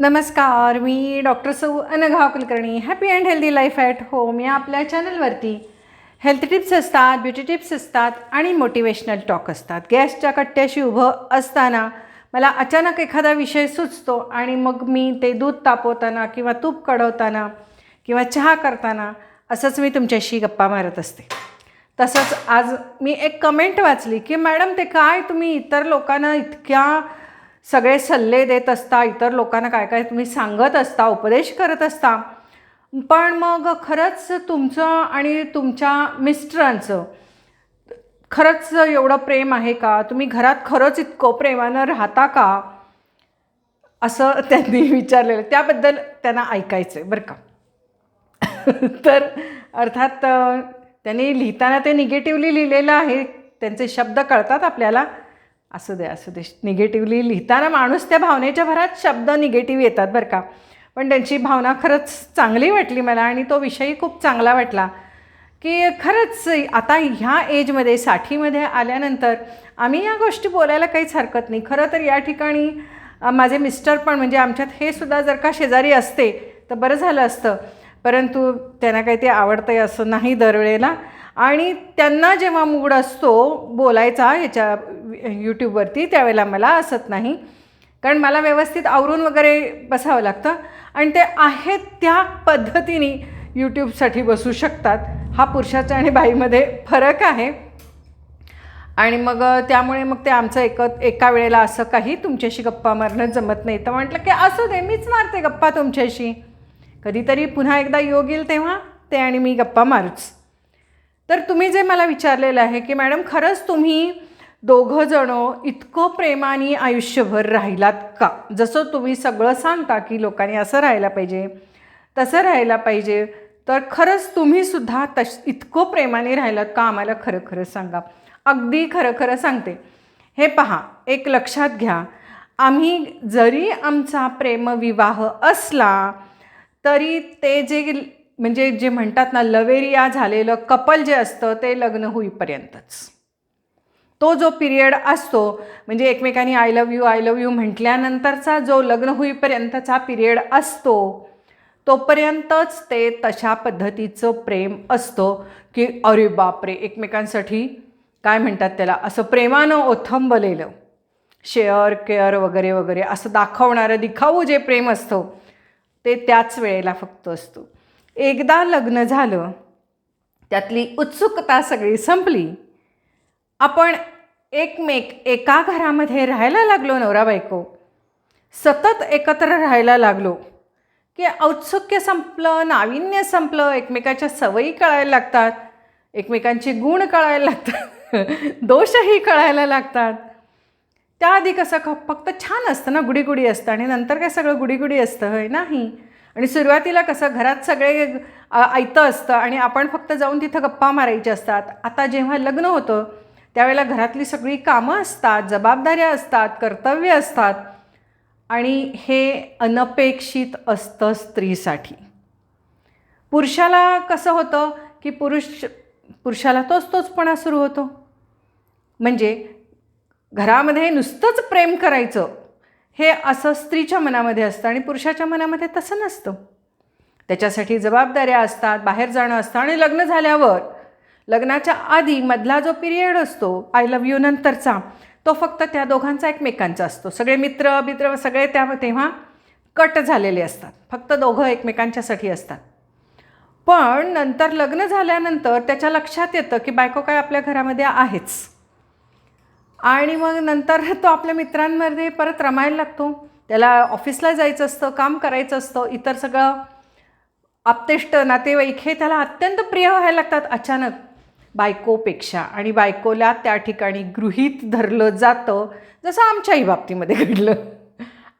नमस्कार मी डॉक्टर सौ Anagha Kulkarni. Happy and healthy life at home या आपल्या चॅनलवरती हेल्थ टिप्स असतात ब्युटी टिप्स असतात आणि मोटिवेशनल टॉक असतात. गॅसच्या कट्ट्याशी उभं असताना मला अचानक एखादा विषय सुचतो आणि मग मी ते दूध तापवताना किंवा तूप कढवताना किंवा चहा करताना असंच मी तुमच्याशी गप्पा मारत असते. तसंच आज मी एक कमेंट वाचली की मॅडम ते काय? तुम्ही इतर लोकांना इतक्या सगळे सल्ले देत असता इतर लोकांना काय काय तुम्ही सांगत असता उपदेश करत असता. पण मग खरंच तुमचं आणि तुमच्या मिस्टरांचं खरंच एवढं प्रेम आहे का? तुम्ही घरात खरंच इतकं प्रेमानं राहता का? असं त्यांनी विचारलेलं. त्याबद्दल त्यांना ऐकायचं आहे बरं का? तर अर्थात त्यांनी लिहिताना ते निगेटिव्हली लिहिलेलं आहे. त्यांचे शब्द कळतात आपल्याला. असू दे असू दे. निगेटिव्हली लिहिताना माणूस त्या भावनेच्या भरात शब्द निगेटिव्ह येतात बरं का. पण त्यांची भावना खरंच चांगली वाटली मला आणि तो विषयही खूप चांगला वाटला की खरंच आता ह्या एजमध्ये साठीमध्ये आल्यानंतर आम्ही या गोष्टी बोलायला काहीच हरकत नाही. खरं तर या ठिकाणी माझे मिस्टर पण म्हणजे आमच्यात हे सुद्धा जर का शेजारी असते तर बरं झालं असतं. परंतु त्यांना काही ते आवडतं आहे असं नाही दरवेळेला. आणि त्यांना जेव्हा मूड असतो बोलायचा ह्याच्या यूट्यूबवरती त्यावेळेला मला असत नाही. कारण मला व्यवस्थित आवरून वगैरे बसावं लागतं. आणि ते आहेत त्या पद्धतीने यूट्यूबसाठी बसू शकतात. हा पुरुषाच्या आणि बाईमध्ये फरक आहे. आणि मग त्यामुळे मग ते आमचं एक एका वेळेला असं काही तुमच्याशी गप्पा मारणं जमत नाही. तर म्हटलं की असू दे मीच मारते गप्पा तुमच्याशी. कधीतरी पुन्हा एकदा योग येईल तेव्हा ते आणि मी गप्पा मारूच. तर तुम्ही जे मला विचारलेलं आहे की मॅडम खरंच तुम्ही दोघं जणं इतकं प्रेमाने आयुष्यभर राहिलात का? जसं तुम्ही सगळं सांगता की लोकांनी असं राहायला पाहिजे तसं राहायला पाहिजे तर खरंच तुम्हीसुद्धा तश इतकं प्रेमाने राहिलात का? आम्हाला खरं खरं सांगा. अगदी खरं खरं सांगते. हे पहा एक लक्षात घ्या. आम्ही जरी आमचा प्रेमविवाह असला तरी ते जे म्हणजे जे म्हणतात ना लवेरिया झालेलं कपल जे असतं ते लग्न होईपर्यंतच. तो जो पिरियड असतो म्हणजे एकमेकांनी I love you I love you म्हटल्यानंतरचा जो लग्न होईपर्यंतचा पिरियड असतो तोपर्यंतच ते तशा पद्धतीचं प्रेम असतं की अरे बापरे एकमेकांसाठी काय म्हणतात त्याला? असं प्रेमानं ओथंबलेलं. शेअर केअर वगैरे वगैरे असं दाखवणारं दिखाऊ जे प्रेम असतं ते त्याच वेळेला फक्त असतो. एकदा लग्न झालं त्यातली उत्सुकता सगळी संपली. आपण एकमेक एका घरामध्ये राहायला लागलो नवरा बायको. सतत एकत्र राहायला लागलो. की औत्सुक्य संपलं नाविन्य संपलं एकमेकाच्या सवयी कळायला लागतात एकमेकांचे गुण कळायला लागतात दोषही कळायला लागतात. त्याआधी कसं ख फक्त छान असतं ना गुडीगुडी असतं आणि नंतर काय सगळं गुडीगुडी असतं होय नाही? आणि सुरुवातीला कसं घरात सगळे ऐतं असतं आणि आपण फक्त जाऊन तिथं गप्पा मारायच्या असतात. आता जेव्हा लग्न होतं त्यावेळेला घरातली सगळी कामं असतात जबाबदाऱ्या असतात कर्तव्य असतात. आणि हे अनपेक्षित असतं स्त्रीसाठी. पुरुषाला कसं होतं की पुरुष पुरुषाला तोच तोचपणा सुरू होतो. म्हणजे घरामध्ये नुसतंच प्रेम करायचं हे असं स्त्रीच्या मनामध्ये असतं आणि पुरुषाच्या मनामध्ये तसं नसतं. त्याच्यासाठी जबाबदाऱ्या असतात बाहेर जाणं असतं आणि लग्न झाल्यावर लग्नाच्या आधी मधला जो पिरियड असतो आय लव्ह यू नंतरचा तो फक्त त्या दोघांचा एकमेकांचा असतो. सगळे मित्र मित्र सगळे त्या तेव्हा कट झालेले असतात. फक्त दोघं एकमेकांच्यासाठी असतात. पण नंतर लग्न झाल्यानंतर त्याच्या लक्षात येतं की बायको काय आपल्या घरामध्ये आहेच. आणि मग नंतर तो आपल्या मित्रांमध्ये परत रमायला लागतो. त्याला ऑफिसला जायचं असतं काम करायचं असतं इतर सगळं आपतेष्ट नातेवाईक हे त्याला अत्यंत प्रिय व्हायला लागतात अचानक. बायकोपेक्षा. आणि बायकोला त्या ठिकाणी गृहीत धरलं जातं जसं आमच्याही बाबतीमध्ये घडलं.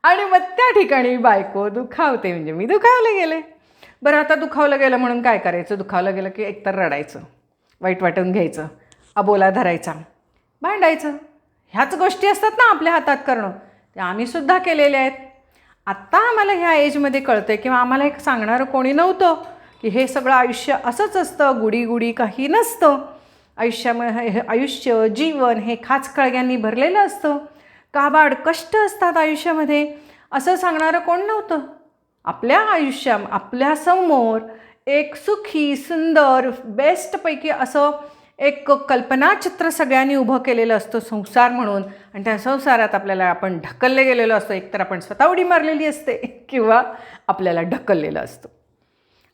आणि मग त्या ठिकाणी बायको दुखावते म्हणजे मी दुखावले गेले. बरं आता दुखावलं गेलं म्हणून काय करायचं? दुखावलं गेलं की एकतर रडायचं वाईट वाटून घ्यायचं अबोला धरायचा भांडायचं. ह्याच गोष्टी असतात ना आपल्या हातात करणं. ते आम्हीसुद्धा केलेल्या आहेत. आत्ता आम्हाला ह्या एजमध्ये कळतं आहे किंवा आम्हाला एक सांगणारं कोणी नव्हतं. की हे सगळं आयुष्य असंच असतं गुडीगुडी काही नसतं. आयुष्यामध्ये हे आयुष्य जीवन हे खाचखळग्यांनी भरलेलं असतं. काबाड कष्ट असतात आयुष्यामध्ये. असं सांगणारं कोण नव्हतं? आपल्या आयुष्या आपल्यासमोर एक सुखी सुंदर बेस्टपैकी असं एक कल्पनाचित्र सगळ्यांनी उभं केलेलं असतं संसार म्हणून. आणि त्या संसारात आपल्याला आपण ढकलले गेलेलो असतो. एकतर आपण स्वतः उडी मारलेली असते किंवा आपल्याला ढकललेलं असतं.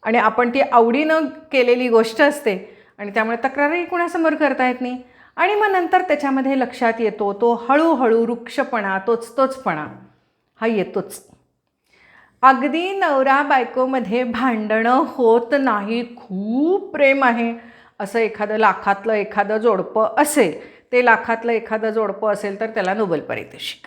आणि आपण ती आवडीनं केलेली गोष्ट असते. आणि त्यामुळे तक्रारही कुणासमोर करता येत नाही. आणि मग नंतर त्याच्यामध्ये लक्षात येतो तो हळूहळू वृक्षपणा तोच तोचपणा हा येतोच. अगदी नवरा बायकोमध्ये भांडणं होत नाही खूप प्रेम आहे. असं एखादं लाखातलं एखादं जोडपं असेल ते लाखातलं एखादं जोडपं असेल तर त्याला नोबेल पारितोषिक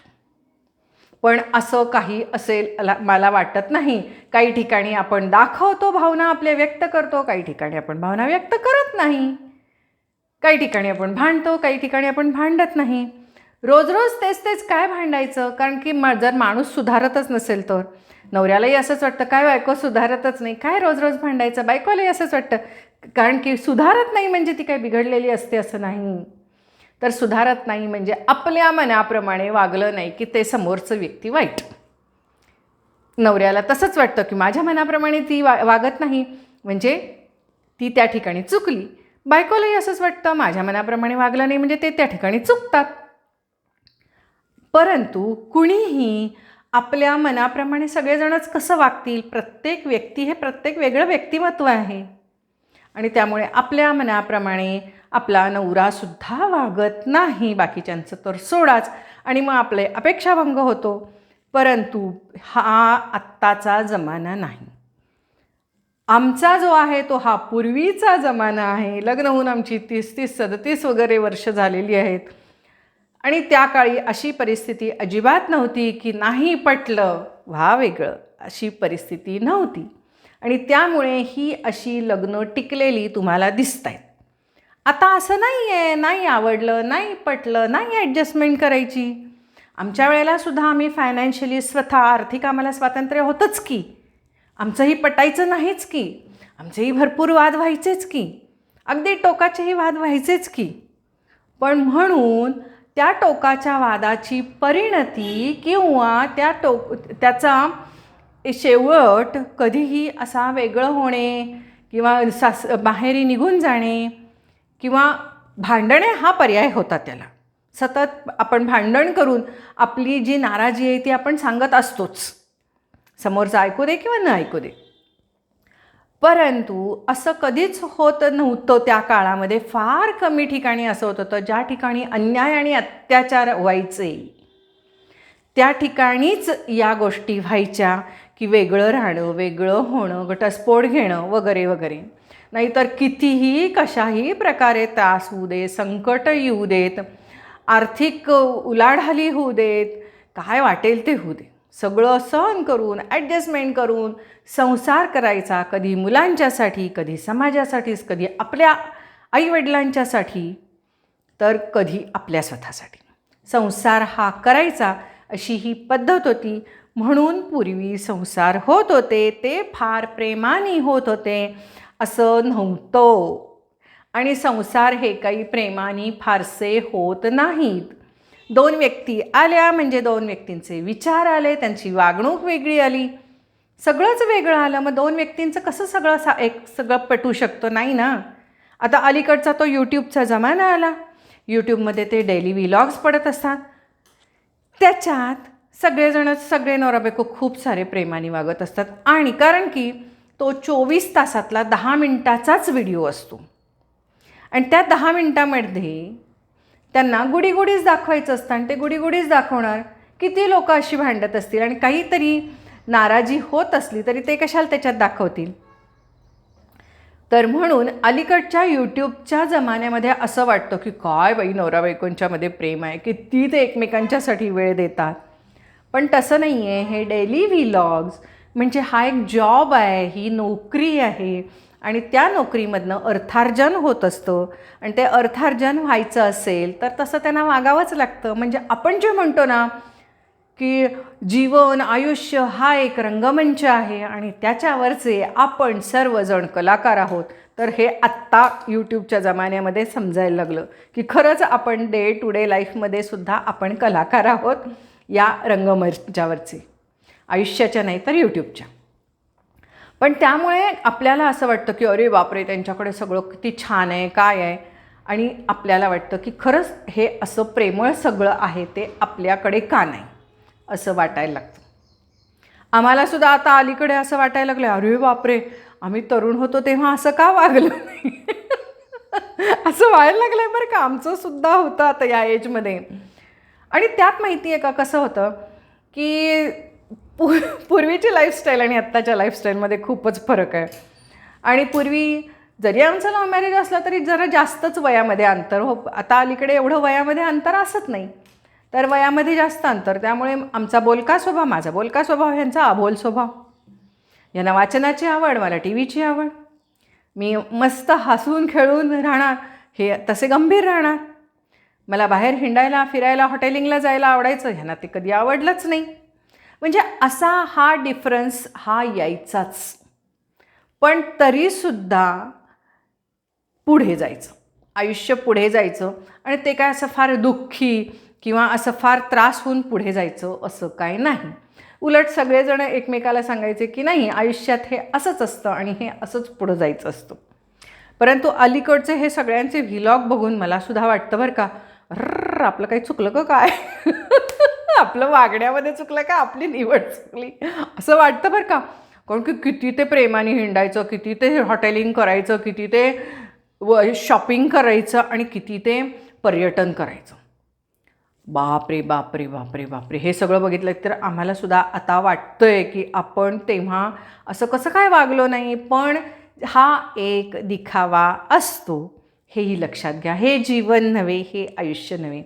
पण असं काही असेल मला वाटत नाही. काही ठिकाणी आपण दाखवतो भावना आपल्या व्यक्त करतो काही ठिकाणी आपण भावना व्यक्त करत नाही. काही ठिकाणी आपण भांडतो काही ठिकाणी आपण भांडत नाही. रोज रोज तेच तेच काय भांडायचं? कारण की मा जर माणूस सुधारतच नसेल तर. नवऱ्यालाही असंच वाटतं काय बायको सुधारतच नाही? काय रोज रोज भांडायचं? बायकोलाही असंच वाटतं. कारण की सुधारत नाही म्हणजे ती काय बिघडलेली असते असं नाही. तर सुधारत नाही म्हणजे आपल्या मनाप्रमाणे वागलं नाही की ते समोरचं व्यक्ती वाईट. नवऱ्याला तसंच वाटतं की माझ्या मनाप्रमाणे ती वा वागत नाही. म्हणजे ती त्या ठिकाणी चुकली. बायकोलाही असंच वाटतं माझ्या मनाप्रमाणे वागलं नाही म्हणजे ते त्या ठिकाणी चुकतात. परंतु कुणीही आपल्या मनाप्रमाणे सगळेजणच कसं वागतील? प्रत्येक व्यक्ती हे प्रत्येक वेगळं व्यक्तिमत्व आहे. आणि त्यामुळे आपल्या मनाप्रमाणे आपला नवरासुद्धा वागत नाही बाकीच्यांचं तर सोडाच. आणि मग आपले अपेक्षाभंग होतो. परंतु हा आत्ताचा जमाना नाही. आमचा जो आहे तो हा पूर्वीचा जमाना आहे. लग्न होऊन आमची तीस तीस सदतीस वगैरे वर्ष झालेली आहेत. आणि त्या काळी अशी परिस्थिती अजिबात नव्हती की नाही पटलं व्हा वेगळं अशी परिस्थिती नव्हती. आणि त्यामुळे ही अशी लग्न टिकलेली तुम्हाला दिसत आहेत आता असं नाही आहे नाही आवडलं नाही पटलं नाही ॲडजस्टमेंट करायची. आमच्या वेळेला सुद्धा आम्ही फायनान्शियली स्वतः आर्थिक आम्हाला स्वातंत्र्य होतंच की. आमचंही पटायचं नाहीच की. आमचेही भरपूर वाद व्हायचेच की. अगदी टोकाचेही वाद व्हायचेच की. पण म्हणून त्या टोकाच्या वादाची परिणती किंवा त्या टोक त्याचा शेवट कधीही असा वेगळं होणे किंवा सास बाहेरी निघून जाणे किंवा भांडणे हा पर्याय होता त्याला. सतत आपण भांडण करून आपली जी नाराजी आहे ती आपण सांगत असतोच. समोरचं ऐकू दे किंवा न ऐकू दे. परंतु असं कधीच होत नव्हतं त्या काळामध्ये. फार कमी ठिकाणी असं होत होतं ज्या ठिकाणी अन्याय आणि अत्याचार व्हायचे. त्या ठिकाणीच या गोष्टी व्हायच्या की वेगळं राहणं वेगळं होणं घटस्फोट घेणं वगैरे वगैरे. नाहीतर कितीही कशाही प्रकारे त्रास होऊ दे संकट येऊ देत आर्थिक उलाढाली होऊ देत काय वाटेल ते होऊ दे सगळं सहन करून ॲडजस्टमेंट करून संसार करायचा कधी मुलांच्यासाठी कधी समाजासाठीच कधी आपल्या आईवडिलांच्यासाठी तर कधी आपल्या स्वतःसाठी. संसार हा करायचा अशी ही पद्धत होती. म्हणून पूर्वी संसार होत होते ते फार प्रेमाने होत होते. असं नव्हतं. आणि संसार हे काही प्रेमाने फारसे होत नाहीत. दोन व्यक्ती आल्या म्हणजे दोन व्यक्तींचे विचार आले त्यांची वागणूक वेगळी आली. सगळंच वेगळं आलं. मग दोन व्यक्तींचं कसं सगळं सा एक सगळं पटू शकतो? नाही ना? आता अलीकडचा तो यूट्यूबचा जमाना आला. यूट्यूबमध्ये ते डेली व्लॉग्स पडत असतात. त्याच्यात सगळेजणच सगळे नवराबायको खूप सारे प्रेमाने वागत असतात. आणि कारण की तो चोवीस तासातला दहा मिनटाचाच व्हिडिओ असतो. आणि त्या दहा मिनटामध्ये त्यांना गुडीगुडीच दाखवायचं असतं आणि ते गुडीगुडीच दाखवणार किती लोक अशी भांडत असतील आणि काहीतरी नाराजी होत असली तरी ते कशाला त्याच्यात दाखवतील? तर म्हणून अलीकडच्या यूट्यूबच्या जमान्यामध्ये असं वाटतं की काय बाई नवरा बायकोंच्यामध्ये प्रेम आहे किती ते एकमेकांच्यासाठी वेळ देतात. पण तसं नाही आहे हे डेली व्हिलॉग्स म्हणजे हा एक जॉब आहे ही नोकरी आहे. आणि त्या नोकरीमधनं अर्थार्जन होत असतं. आणि ते अर्थार्जन व्हायचं असेल तर तसं त्यांना वागावंच लागतं. म्हणजे आपण जे म्हणतो ना की जीवन आयुष्य हा एक रंगमंच आहे. आणि त्याच्यावरचे आपण सर्वजण कलाकार आहोत. तर हे आत्ता यूट्यूबच्या जमान्यामध्ये समजायला लागलं की खरंच आपण डे टू डे लाईफमध्ये सुद्धा आपण कलाकार आहोत या रंगमंचावरचे. आयुष्याच्या नाही तर यूट्यूबच्या. पण त्यामुळे आपल्याला असं वाटतं की अरे बापरे त्यांच्याकडे सगळं किती छान आहे काय आहे? आणि आपल्याला वाटतं की खरंच हे असं प्रेमळ सगळं आहे ते आपल्याकडे का नाही? असं वाटायला लागतं. आम्हालासुद्धा आता अलीकडे असं वाटायला लागलं अरे बापरे आम्ही तरुण होतो तेव्हा असं का वागलं नाही? असं व्हायला लागलं आहे बरं का आमचंसुद्धा होतं आता या एजमध्ये. आणि त्यात माहिती आहे का कसं होतं की पू पूर्वीची लाईफस्टाईल आणि आत्ताच्या लाईफस्टाईलमध्ये खूपच फरक आहे. आणि पूर्वी जरी आमचा लव्ह मॅरेज असला तरी जरा जास्तच वयामध्ये अंतर हो आता अलीकडे एवढं वयामध्ये अंतर असत नाही. तर वयामध्ये जास्त अंतर त्यामुळे आमचा बोलका स्वभाव माझा बोलका स्वभाव ह्यांचा अबोल स्वभाव. यांना वाचनाची आवड मला टी व्हीची आवड. मी मस्त हसून खेळून राहणार हे तसे गंभीर राहणार. मला बाहेर हिंडायला फिरायला हॉटेलिंगला जायला आवडायचं ह्यांना ते कधी आवडलंच नाही. म्हणजे असा हा डिफरन्स हा यायचाच. पण तरीसुद्धा पुढे जायचं. आयुष्य पुढे जायचं आणि ते काय असं फार दुःखी किंवा असं फार त्रास होऊन पुढे जायचं असं काय नाही. उलट सगळेजण एकमेकाला सांगायचे की नाही आयुष्यात हे असंच असतं आणि हे असंच पुढं जायचं असतं. परंतु अलीकडचे हे सगळ्यांचे व्हिलॉग बघून मला सुद्धा वाटतं बरं का रर आपलं काही चुकलं का काय? आपलं वागण्यामध्ये चुकलं का आपली निवड चुकली? असं वाटतं बरं का? कारण की किती ते प्रेमाने हिंडायचं किती ते हॉटेलिंग करायचं किती ते व शॉपिंग करायचं आणि किती ते पर्यटन करायचं. बापरे बापरे बापरे बापरे. हे सगळं बघितलं तर आम्हाला सुद्धा आता वाटतं आहे की आपण तेव्हा असं कसं काय वागलो नाही पण हा एक दिखावा असतो. हेही लक्षात घ्या. हे जीवन नव्हे हे आयुष्य नव्हे.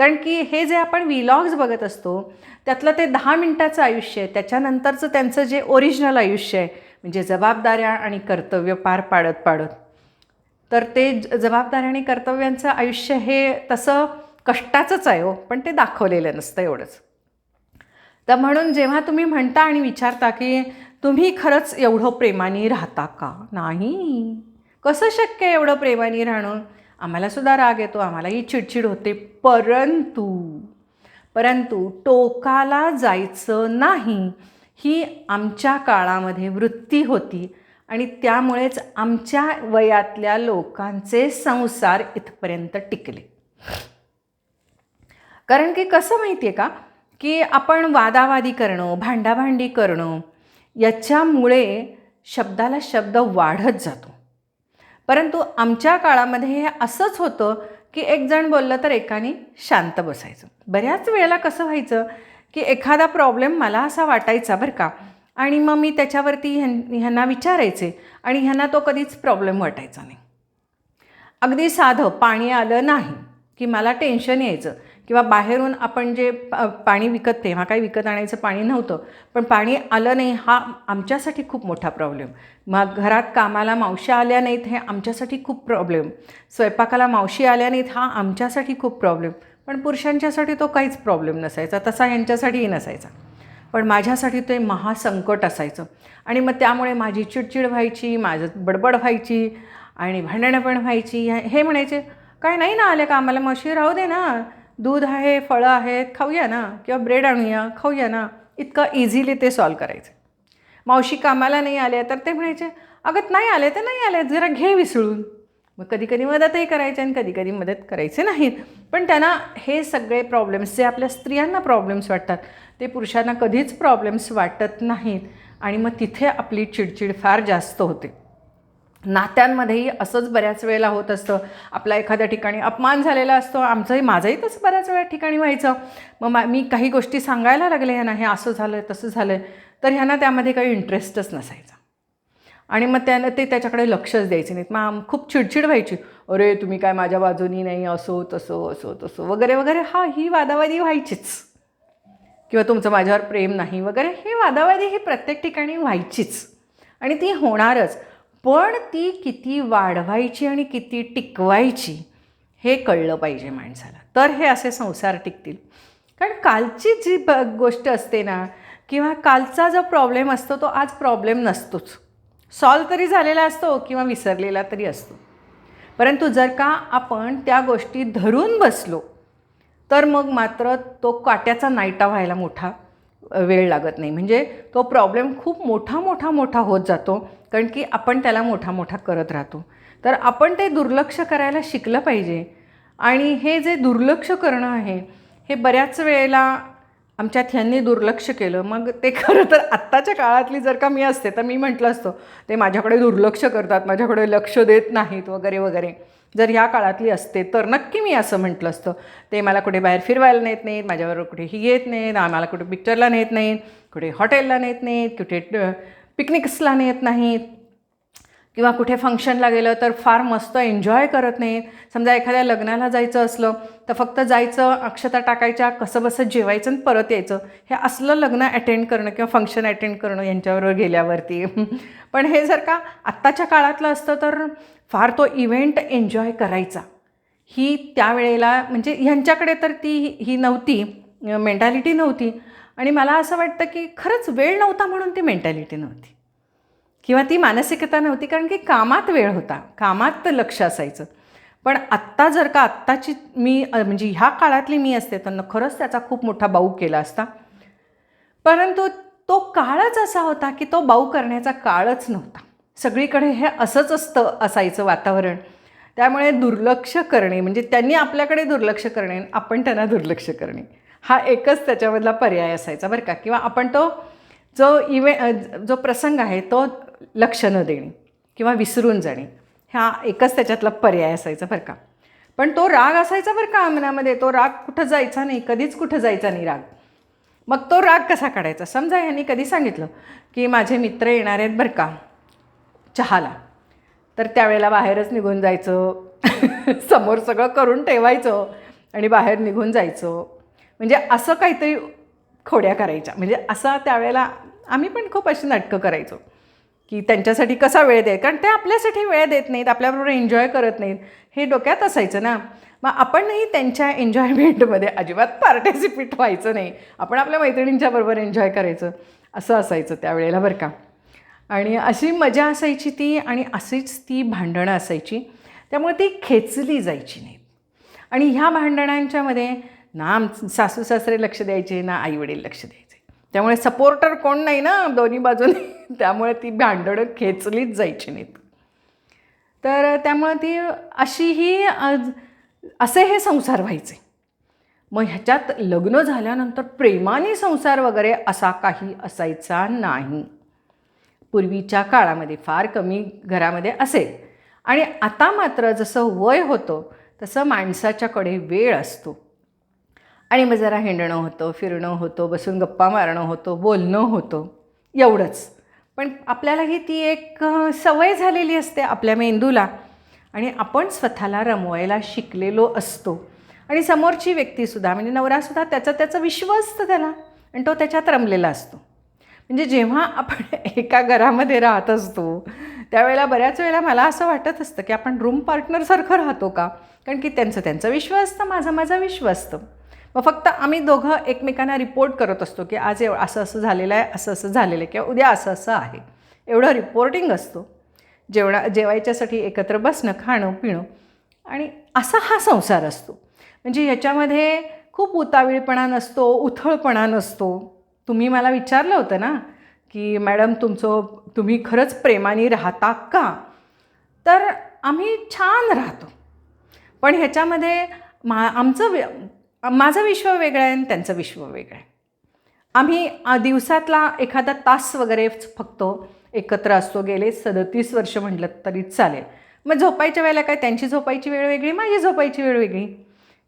कारण की हे जे आपण व्हिलॉग्स बघत असतो त्यातलं ते दहा मिनटाचं आयुष्य आहे. त्याच्यानंतरचं त्यांचं जे ओरिजिनल आयुष्य आहे म्हणजे जबाबदाऱ्या आणि कर्तव्य पार पाडत पाडत. तर ते जबाबदाऱ्या आणि कर्तव्यांचं आयुष्य हे तसं कष्टाचंच आहे हो पण ते दाखवलेलं नसतं एवढंच. तर म्हणून जेव्हा तुम्ही म्हणता आणि विचारता की तुम्ही खरंच एवढं प्रेमाने राहता का? नाही. कसं शक्य आहे एवढं प्रेमाने राहणं? आम्हालासुद्धा राग येतो आम्हालाही चिडचिड होते. परंतु परंतु टोकाला जायचं नाही. ही आमच्या काळामध्ये वृत्ती होती आणि त्यामुळेच आमच्या वयातल्या लोकांचे संसार इथपर्यंत टिकले. कारण की कसं माहिती आहे का? की आपण वादावादी करणं भांडाभांडी करणं याच्यामुळे शब्दाला शब्द वाढत जातो. परंतु आमच्या काळामध्ये हे असंच होतं की एक जण बोललं तर एकाने शांत बसायचं. बऱ्याच वेळेला कसं व्हायचं की एखादा प्रॉब्लेम मला असा वाटायचा बरं का आणि मग मी त्याच्यावरती ह्यां ह्यांना विचारायचे आणि ह्यांना तो कधीच प्रॉब्लेम वाटायचा नाही. अगदी साधं पाणी आलं नाही की मला टेन्शन यायचं. किंवा बाहेरून आपण जे पा- पाणी विकत तेव्हा काही विकत आणायचं पाणी नव्हतं पण पाणी आलं नाही हा आमच्यासाठी खूप मोठा प्रॉब्लेम मग घरात कामाला मावशी आल्या नाहीत हे आमच्यासाठी खूप प्रॉब्लेम स्वयंपाकाला मावशी आल्या नाहीत हा आमच्यासाठी खूप प्रॉब्लेम पण पुरुषांच्यासाठी तो काहीच प्रॉब्लेम नसायचा तसा यांच्यासाठीही नसायचा. पण माझ्यासाठी ते महासंकट असायचं. आणि मग त्यामुळे माझी चिडचिड व्हायची माझं बडबड व्हायची आणि भांडणं पण व्हायची हे म्हणायचे काय नाही ना आले का आम्हाला म्हशी राहू दे ना. दूध आहे फळं आहेत खाऊया ना किंवा ब्रेड आणूया खाऊया ना इतकं इझिली ते सॉल्व करायचे. मावशी कामाला नाही आल्या तर ते म्हणायचे अगं नाही आले तर नाही आले जरा घे विसळून. मग कधी कधी मदतही करायचे आणि कधी कधी मदत करायचे नाहीत. पण त्यांना हे सगळे प्रॉब्लेम्स जे आपल्या स्त्रियांना प्रॉब्लेम्स वाटतात ते पुरुषांना कधीच प्रॉब्लेम्स वाटत नाहीत. आणि मग तिथे आपली चिडचिड फार जास्त होते. नात्यांमध्येही असंच बऱ्याच वेळेला होत असतं. आपला एखाद्या ठिकाणी अपमान झालेला असतो. आमचंही माझंही तसं बऱ्याच वेळा ठिकाणी व्हायचं. मग मा मी काही गोष्टी सांगायला लागले ह्यांना हे असं झालं आहे तसं झालं आहे तर ह्यांना त्यामध्ये काही इंटरेस्टच नसायचा. आणि मग त्यानं ते त्याच्याकडे लक्षच द्यायचे नाहीत. मग खूप चिडचिड व्हायची. अरे तुम्ही काय माझ्या बाजूनी नाही असो तसो असो तसो वगैरे वगैरे. हा ही वादावादी व्हायचीच. किंवा तुमचं माझ्यावर प्रेम नाही वगैरे. हे वादावादी ही प्रत्येक ठिकाणी व्हायचीच. आणि ती होणारच. पण ती किती वाढवायची आणि किती टिकवायची हे कळलं पाहिजे माणसाला. तर हे असे संसार टिकतील. कारण कालची जी ब गोष्ट असते ना किंवा कालचा जो प्रॉब्लेम असतो तो आज प्रॉब्लेम नसतोच. सॉल्व तरी झालेला असतो किंवा विसरलेला तरी असतो. परंतु जर का आपण त्या गोष्टी धरून बसलो तर मग मात्र तो काट्याचा नायटा व्हायला मोठा वेळ लागत नाही. म्हणजे तो प्रॉब्लेम खूप मोठा मोठा मोठा होत जातो कारण की आपण त्याला मोठा मोठा करत राहतो. तर आपण ते दुर्लक्ष करायला शिकलं पाहिजे. आणि हे जे दुर्लक्ष करणं आहे हे बऱ्याच वेळेला आमच्यात ह्यांनी दुर्लक्ष केलं. मग ते खरं तर आत्ताच्या काळातली जर का मी असते तर मी म्हटलं असतं ते माझ्याकडे दुर्लक्ष करतात माझ्याकडे लक्ष देत नाहीत वगैरे वगैरे. जर ह्या काळातली असते तर नक्की मी असं म्हटलं असतं. ते मला कुठे बाहेर फिरवायला नेत नाहीत माझ्याबरोबर कुठेही येत नाहीत आम्हाला कुठे पिक्चरला नेत नाहीत कुठे हॉटेलला नेत नाहीत कुठे पिकनिक्सला नेत नाहीत. किंवा कुठे फंक्शनला गेलं तर फार मस्त एन्जॉय करत नाहीत समजा एखाद्या लग्नाला जायचं असलं तर फक्त जायचं अक्षता टाकायच्या कसंबसं जेवायचं आणि परत यायचं. हे असलं लग्न अटेंड करणं किंवा फंक्शन अटेंड करणं यांच्याबरोबर गेल्यावरती. पण हे जर का आत्ताच्या काळातलं असतं तर फार तो इव्हेंट एन्जॉय करायचा. ही त्यावेळेला म्हणजे ह्यांच्याकडे तर ती ही नव्हती मेंटॅलिटी नव्हती. आणि मला असं वाटतं की खरंच वेळ नव्हता म्हणून ती मेंटॅलिटी नव्हती. किंवा ती मानसिकता नव्हती कारण की कामात वेळ होता. कामात लक्ष असायचं. पण आत्ता जर का आत्ताची मी म्हणजे ह्या काळातली मी असते तर खरंच त्याचा खूप मोठा बाऊ केला असता. परंतु तो काळच असा होता की तो बाऊ करण्याचा काळच नव्हता. सगळीकडे हे असंच असतं असायचं वातावरण. त्यामुळे दुर्लक्ष करणे म्हणजे त्यांनी आपल्याकडे दुर्लक्ष करणे आपण त्यांना दुर्लक्ष करणे हा एकच त्याच्यामधला पर्याय असायचा बरं का. किंवा आपण तो जो इवे जो प्रसंग आहे तो लक्ष न देणे किंवा विसरून जाणे हा एकच त्याच्यातला पर्याय असायचा बरं का. पण तो राग असायचा बरं का अंगणामध्ये तो राग कुठं जायचा नाही कधीच कुठं जायचा नाही राग. मग तो राग कसा काढायचा? समजा ह्यांनी कधी सांगितलं की माझे मित्र येणार आहेत बरं का चहाला. तर त्यावेळेला बाहेरच निघून जायचं समोर सगळं करून ठेवायचं आणि बाहेर निघून जायचं. म्हणजे असं काहीतरी खोड्या करायच्या. म्हणजे असं त्यावेळेला आम्ही पण खूप अशी नाटकं करायचो. की त्यांच्यासाठी कसा वेळ देत कारण ते आपल्यासाठी वेळ देत नाहीत आपल्याबरोबर एन्जॉय करत नाहीत. हे डोक्यात असायचं ना. मग आपणही त्यांच्या एन्जॉयमेंटमध्ये अजिबात पार्टिसिपेट व्हायचं नाही. आपण आपल्या मैत्रिणींच्या बरोबर एन्जॉय करायचं. असं असायचं त्यावेळेला बरं का. आणि अशी मजा असायची ती आणि अशीच ती भांडणं असायची. त्यामुळे ती खेचली जायची नाहीत. आणि ह्या भांडणांच्यामध्ये ना आम सासू सासरे लक्ष द्यायचे ना आईवडील लक्ष द्यायचे. त्यामुळे सपोर्टर कोण नाही ना दोन्ही बाजूने. त्यामुळे ती भांडणं खेचलीच जायची नाहीत. तर त्यामुळे ती अशीही अ, असे हे संसार व्हायचे. मग ह्याच्यात लग्न झाल्यानंतर प्रेमाने संसार वगैरे असा काही असायचा नाही. पूर्वीच्या काळामध्ये फार कमी घरामध्ये असेल. आणि आता मात्र जसं वय होतं तसं माणसाच्याकडे वेळ असतो. आणि मग जरा हिंडणं होतं फिरणं होतं बसून गप्पा मारणं होतं बोलणं होतं. एवढंच. पण आपल्यालाही ती एक सवय झालेली असते आपल्या मेंदूला. आणि आपण स्वतःला रमवायला शिकलेलो असतो. आणि समोरची व्यक्तीसुद्धा म्हणजे नवरासुद्धा त्याचं त्याचं विश्व असतं त्याला. आणि तो त्याच्यात रमलेला असतो. म्हणजे जेव्हा आपण एका घरामध्ये राहत असतो त्यावेळेला बऱ्याच वेळेला मला असं वाटत असतं की आपण रूम पार्टनरसारखं राहतो का? कारण की त्यांचं त्यांचं विश्व असतं माझं माझं विश्व असतं. मग फक्त आम्ही दोघं एकमेकांना रिपोर्ट करत असतो की आज एव असं असं झालेलं आहे असं असं झालेलं आहे किंवा उद्या असं असं आहे. एवढं रिपोर्टिंग असतो. जेवणा जेवायच्यासाठी एकत्र बसणं खाणं पिणं. आणि असा हा संसार असतो. म्हणजे याच्यामध्ये खूप उतावीळपणा नसतो उथळपणा नसतो. तुम्ही मला विचारलं होतं ना की मॅडम तुमचं तुम्ही खरंच प्रेमाने राहता का? तर आम्ही छान राहतो. पण ह्याच्यामध्ये मा आमचं माझं विश्व वेगळं आहे आणि त्यांचं विश्व वेगळं आहे. आम्ही दिवसातला एखादा तास वगैरे फक्त एकत्र असतो गेले सदतीस वर्ष म्हटलं तरी चालेल. मग झोपायच्या वेळेला काय त्यांची झोपायची वेळ वेगळी माझी झोपायची वेळ वेगळी.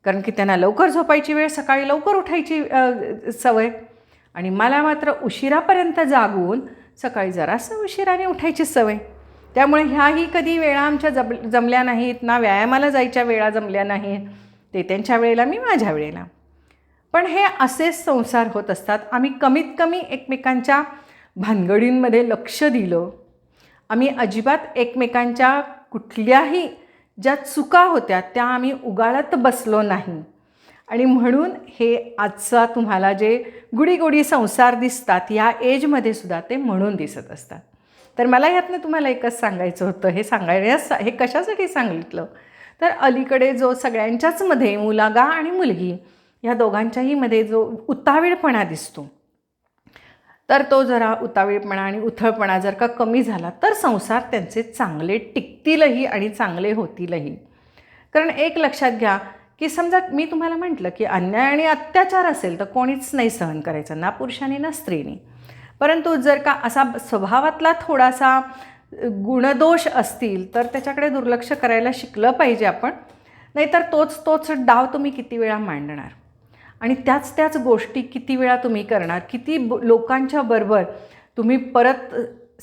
कारण की त्यांना लवकर झोपायची वेळ सकाळी लवकर उठायची सवय. आणि मला मात्र उशिरापर्यंत जागून सकाळी जरासं उशिराने उठायची सवय. त्यामुळे ह्याही कधी वेळा आमच्या जब जमल्या नाहीत ना व्यायामाला जायच्या वेळा जमल्या नाहीत ते त्यांच्या वेळेला मी माझ्या वेळेला. पण हे असेच संसार होत असतात. आम्ही कमीत कमी एकमेकांच्या भानगडींमध्ये लक्ष दिलं. आम्ही अजिबात एकमेकांच्या कुठल्याही ज्या चुका होत्या त्या आम्ही उगाळत बसलो नाही. आणि म्हणून हे आजचा तुम्हाला जे गुडीगुडी संसार दिसतात या एजमध्ये सुद्धा ते म्हणून दिसत असतात. तर मला यातनं तुम्हाला एकच सांगायचं होतं हे सांगायला हे कशासाठी सांगितलं? तर अलीकडे जो सगळ्यांच्याच मध्ये मुलगा आणि मुलगी ह्या दोघांच्याही मध्ये जो उतावीळपणा दिसतो तर तो जरा उतावीळपणा आणि उथळपणा जर का कमी झाला तर संसार त्यांचे चांगले टिकतीलही आणि चांगले होतीलही. कारण एक लक्षात घ्या की समजा मी तुम्हाला म्हटलं की अन्याय आणि अत्याचार असेल तर कोणीच नाही सहन करायचं ना पुरुषाने ना स्त्रीने. परंतु जर का असा स्वभावातला थोडासा गुणदोष असतील तर त्याच्याकडे दुर्लक्ष करायला शिकलं पाहिजे आपण. नाहीतर तोच तोच डाव तुम्ही किती वेळा मांडणार? आणि त्याच त्याच गोष्टी किती वेळा तुम्ही करणार? किती ब लोकांच्या बरोबर तुम्ही परत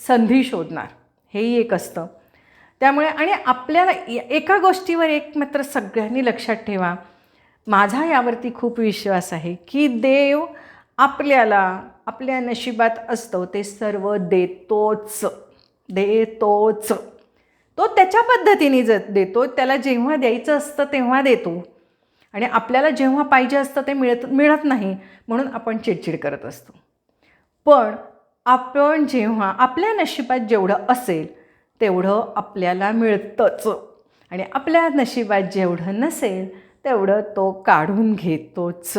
संधी शोधणार? हेही एक असतं. त्यामुळे आणि आपल्याला एका गोष्टीवर एक मात्र सगळ्यांनी लक्षात ठेवा. माझा यावरती खूप विश्वास आहे की देव आपल्याला आपल्या नशिबात असतो ते सर्व देतोच. देतोच. तो त्याच्या पद्धतीने ज देतो त्याला जेव्हा द्यायचं असतं तेव्हा देतो. आणि आपल्याला जेव्हा पाहिजे असतं ते मिळत मिळत नाही म्हणून आपण चिडचिड करत असतो. पण आपण जेव्हा आपल्या नशिबात जेवढं असेल तेवढं आपल्याला मिळतंच. आणि आपल्या नशिबात जेवढं नसेल तेवढं तो काढून घेतोच.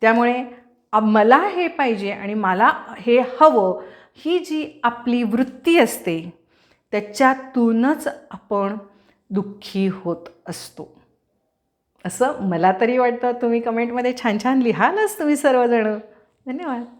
त्यामुळे मला हे पाहिजे आणि मला हे हवं ही जी आपली वृत्ती असते त्याच्यातूनच आपण दुःखी होत असतो. असं मला तरी वाटतं. तुम्ही कमेंटमध्ये छान छान लिहालच तुम्ही सर्वजण. धन्यवाद.